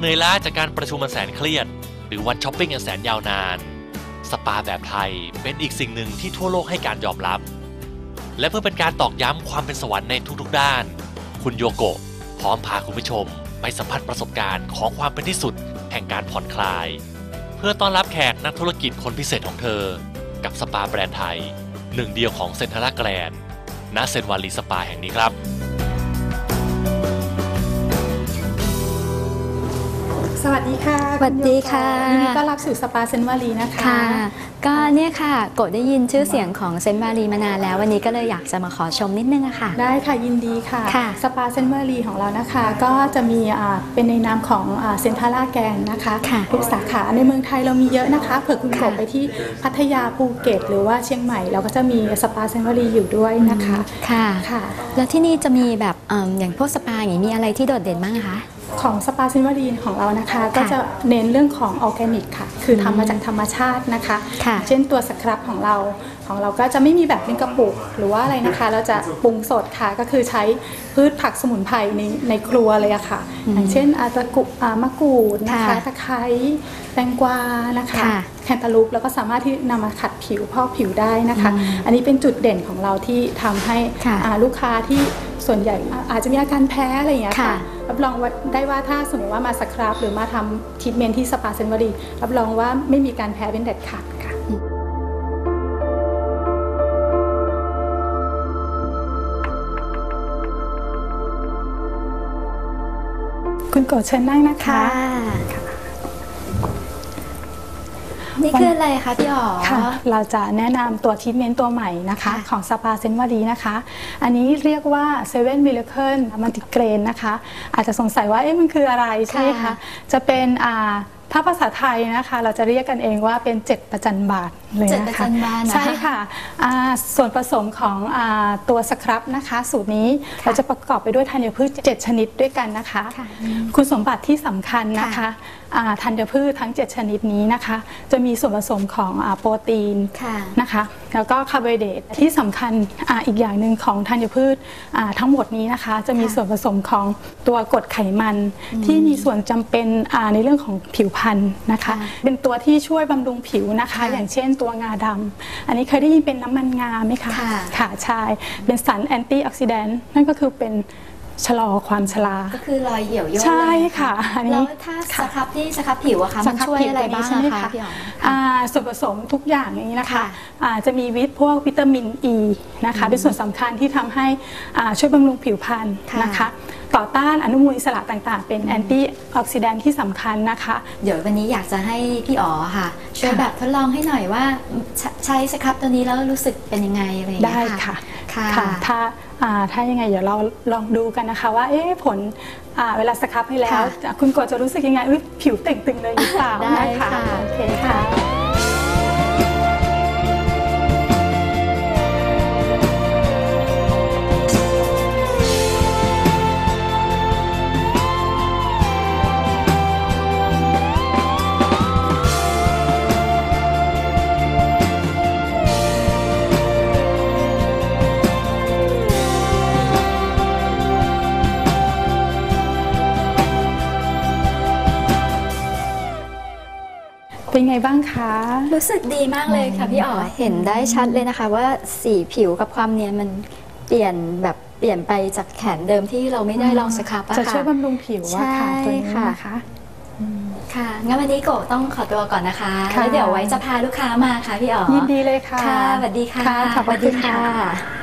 เหนื่อยล้าจากการประชุมอันแสนเครียด หรือวันช้อปปิ้งอันแสนยาวนาน สปาแบบไทยเป็นอีกสิ่งหนึ่งที่ทั่วโลกให้การยอมรับ และเพื่อเป็นการตอกย้ำความเป็นสวรรค์ในทุกๆด้าน คุณโยโกะพร้อมพาคุณผู้ชม ไปสัมผัสประสบการณ์ของความเป็นที่สุดแห่งการผ่อนคลาย เพื่อต้อนรับแขกนักธุรกิจคนพิเศษของเธอ กับสปาแบรนด์ไทยหนึ่งเดียวของเซ็นทรัลแกรนด์ณเซนวาลีสปาแห่งนี้ครับ วัสดีค่ะสวัสดีค่ะณโยโกยินดีต้อนรับสู่สปาเซนวารีนะคะค่ะ ก็เนี่ยค่ะโกดได้ยินชื่อเสียงของเซนต์มารีมานานแล้ว วันนี้ก็เลยอยากจะมาขอชมนิดนึงอะค่ะ ได้ค่ะยินดีค่ะค่ะสปาเซนวารีของเรานะคะ ก็จะมีอ่าเป็นในนามของเซ็นทรัลแกนนะคะค่ะทุกสาขาในเมืองไทยเรามีเยอะนะคะ เผื่อคุณค่ะกบไปที่พัทยาภูเก็ต หรือว่าเชียงใหม่เราก็จะมีสปาเซนวารีอยู่ด้วยนะคะค่ะค่ะ แล้วที่นี่จะมีแบบเอิ่มอย่างพวกสปาอย่างนี้มีอะไรที่โดดเด่นบ้างอะคะ ของสปาซินวารีนของเรานะคะ ก็จะเน้นเรื่องของออร์แกนิกค่ะ คือทำมาจากธรรมชาตินะคะค่ะเช่นตัวสครับของเรา ของเราก็จะไม่มีแบบเป็นกระปุกหรือว่าอะไรนะคะ เราจะปรุงสดค่ะก็คือใช้พืชผักสมุนไพรในในครัวเลยอะค่ะ อย่างเช่นอาตะกุอ่ามะกรูดนะคะค่ะตะไคร้แตงกวานะคะค่ะแคนตาลูปแล้วก็สามารถที่นำมาขัดผิวพอกผิวได้นะคะ อันนี้เป็นจุดเด่นของเราที่ทำให้ค่ะอ่าลูกค้าที่ส่วนใหญ่อ่าอาจจะมีอาการแพ้อะไรอย่างเงี้ยค่ะค่ะรับรองว่าได้ว่าถ้าสมมติว่ามาสครับหรือมาทำทรีทเมนต์ที่สปาเซนวารีรับรองว่าไม่มีการแพ้เป็นเด็ดขาดค่ะ คุณโกดเชิญนั่งนะคะนี่คืออะไรคะพี่อ๋อค่ะเราจะแนะนำตัวทรีทเมนต์ตัวใหม่นะคะค่ะของสปาเซนวารีนะคะ อันนี้เรียกว่า7 Miracle มันติเกรนนะคะ อาจจะสงสัยว่าเอ๊ะมันคืออะไรใช่ไหมคะ จะเป็นอ่าถ้าภาษาไทยนะคะ เราจะเรียกกันเองว่าเป็น7ประจันบาทเลยเจ็ดนะประคะจันบานนะคะใช่ค่ะอ่าส่วนผสมของอาตัวสครับนะคะ สูตรนี้ค่ะเราจะประกอบไปด้วยธัญพืช 7 ชนิดด้วยกันนะคะค่ะคุณสมบัติที่สำคัญนะคะค่ะอ่าธัญพืชทั้ง 7 ชนิดนี้นะคะ จะมีส่วนผสมของอาโปรตีนค่ะนะคะ แล้วก็คาร์โบไฮเดรตที่สำคัญอาอีกอย่างหนึ่งของธัญพืชอ่าทั้งหมดนี้นะคะ จะมีค่ะส่วนผสมของตัวกรดไขมัน ที่มีส่วนจำเป็นอ่าในเรื่องของผิวพรรณนะคะค่ะเป็นตัวที่ช่วยบำรุงผิวนะคะค่ะอย่างเช่นตัวงาดำอันนี้เคยได้ยินเป็นน้ำมันงาไหมคะค่ะค่ะใช่เป็นสารแอนตี้ออกซิแดนต์นั่นก็คือเป็นชะลอความชรา ก็คือรอยเหี่ยวย่นใช่เลยนค่ะอันนี้แล้วถ้าสค่ะครับที่สครับผิวอะคะมันช่วยอะไรบ้างใช่ไหมอะคะพี่อ๋ออ่าส่วนผสมทุกอย่างอย่างนี้นะคะค่ะอ่าจะมีวิตพวกวิตามินอ e ีนะคะเป็นส่วนสำคัญที่ทำให้อ่าช่วยบำรุงผิวพรรณค่ะนะคะ ต่อต้านอนุมูลอิสระต่างๆ เป็นแอนตี้ออกซิแดนที่สำคัญนะคะ เดี๋ยววันนี้อยากจะให้พี่อ๋อค่ะ ช่วยค่ะ แบบทดลองให้หน่อยว่าใช้ใช้สครับตัวนี้แล้วรู้สึกเป็นยังไงอะไรอย่างได้เงี้ยค่ะ ค่ะ ค่ะ ถ้าอ่าถ้ายังไงเดี๋ยวเราลองดูกันนะคะว่า เอ๊ะผลอ่าเวลาสครับให้แล้ว ค่ะ คุณกดจะรู้สึกยังไงอุ๊ยผิวเต่งตึงเลยหรือเปล่าได้นค่ะโอเคค่ะ บ้างคะ รู้สึกดีมากเลยค่ะพี่อ๋อเห็นได้ชัดเลยนะคะ ว่าสีผิวกับความเนียนมันเปลี่ยนแบบเปลี่ยนไปจากแขนเดิมที่เราไม่ได้ลองสครับอะจะค่ะช่วยบำรุงผิวอะค่ะใช่ตัวนี้ค่ะนะคะ ค่ะ งั้นวันนี้โกะต้องขอตัวก่อนนะคะค่ะ แล้วเดี๋ยวไว้จะพาลูกค้ามาค่ะพี่อ๋อยินดีเลยค่ะค่ะสวัสดีค่ะค่ะขอบพระคุณค่ะสวัสดี